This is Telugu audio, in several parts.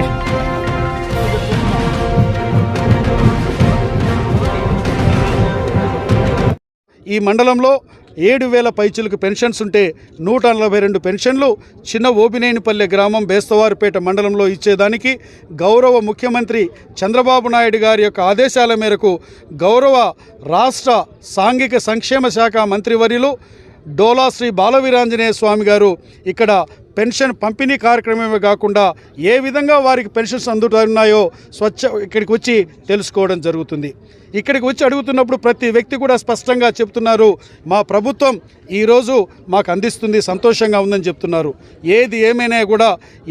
కూర్చోండి. ఈ మండలంలో ఏడు వేల పైచులకు పెన్షన్స్ ఉంటే నూట నలభై రెండు పెన్షన్లు చిన్న ఓబినేనిపల్లె గ్రామం బేస్తవారిపేట మండలంలో ఇచ్చేదానికి గౌరవ ముఖ్యమంత్రి చంద్రబాబు నాయుడు గారి యొక్క ఆదేశాల మేరకు గౌరవ రాష్ట్ర సాంఘిక సంక్షేమ శాఖ మంత్రివర్యులు డోలా శ్రీ బాలవీరాంజనేయ స్వామి గారు ఇక్కడ పెన్షన్ పంపిణీ కార్యక్రమమే కాకుండా ఏ విధంగా వారికి పెన్షన్స్ అందుతున్నాయో స్వచ్ఛ ఇక్కడికి వచ్చి తెలుసుకోవడం జరుగుతుంది. ఇక్కడికి వచ్చి అడుగుతున్నప్పుడు ప్రతి వ్యక్తి కూడా స్పష్టంగా చెప్తున్నారు మా ప్రభుత్వం ఈరోజు మాకు అందిస్తుంది సంతోషంగా ఉందని చెప్తున్నారు. ఏది ఏమైనా కూడా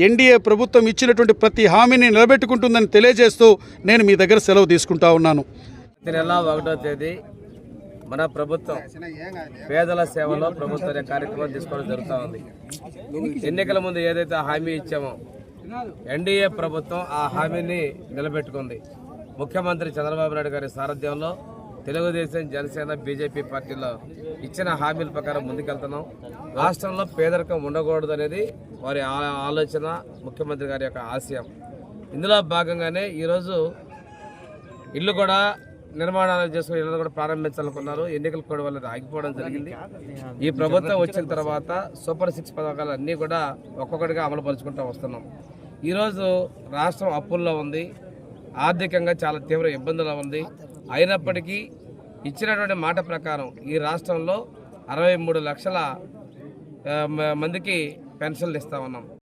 ఎన్డీఏ ప్రభుత్వం ఇచ్చినటువంటి ప్రతి హామీని నిలబెట్టుకుంటుందని తెలియజేస్తూ నేను మీ దగ్గర సెలవు తీసుకుంటా ఉన్నాను. నెల ఒకటో తేదీ మన ప్రభుత్వం పేదల సేవలో ప్రభుత్వ అనే కార్యక్రమం తీసుకోవడం జరుగుతూ ఉంది. ఎన్నికల ముందు ఏదైతే హామీ ఇచ్చామో ఎన్డీఏ ప్రభుత్వం ఆ హామీని నిలబెట్టుకుంది. ముఖ్యమంత్రి చంద్రబాబు నాయుడు గారి సారథ్యంలో తెలుగుదేశం జనసేన బీజేపీ పార్టీలో ఇచ్చిన హామీల ప్రకారం ముందుకెళ్తున్నాం. రాష్ట్రంలో పేదరికం ఉండకూడదు అనేది వారి ఆ- ఆలోచన ముఖ్యమంత్రి గారి యొక్క ఆశయం. ఇందులో భాగంగానే ఈరోజు ఇల్లు కూడా నిర్మాణాలు చేసుకుని ఇళ్ళు కూడా ప్రారంభించాలనుకున్నారు. ఎన్నికల కూడా వల్ల ఆగిపోవడం జరిగింది. ఈ ప్రభుత్వం వచ్చిన తర్వాత సూపర్ సిక్స్ పథకాలు అన్నీ కూడా ఒక్కొక్కటిగా అమలు పరుచుకుంటూ వస్తున్నాం. ఈరోజు రాష్ట్రం అప్పుల్లో ఉంది. ఆర్థికంగా చాలా తీవ్ర ఇబ్బందులు ఉంది. అయినప్పటికీ ఇచ్చినటువంటి మాట ప్రకారం ఈ రాష్ట్రంలో అరవై మూడు లక్షల మ- మందికి పెన్షన్లు ఇస్తా ఉన్నాం.